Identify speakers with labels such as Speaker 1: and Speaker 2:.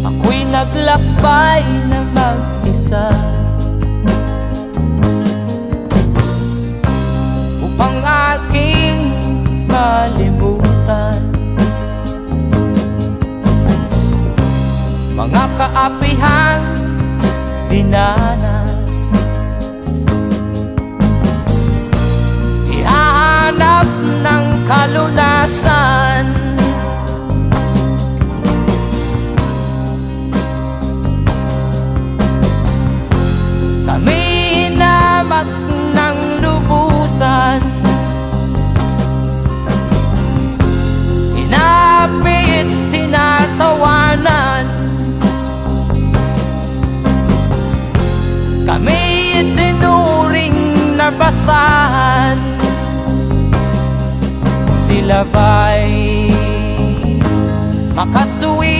Speaker 1: Ako'y naglakbay na mag-isa. Upang aking malimutan. Mga kaapihang dinanas. Ihahanap ng kalunasan Kami itinuring na basahan Sila ba'y makatuwira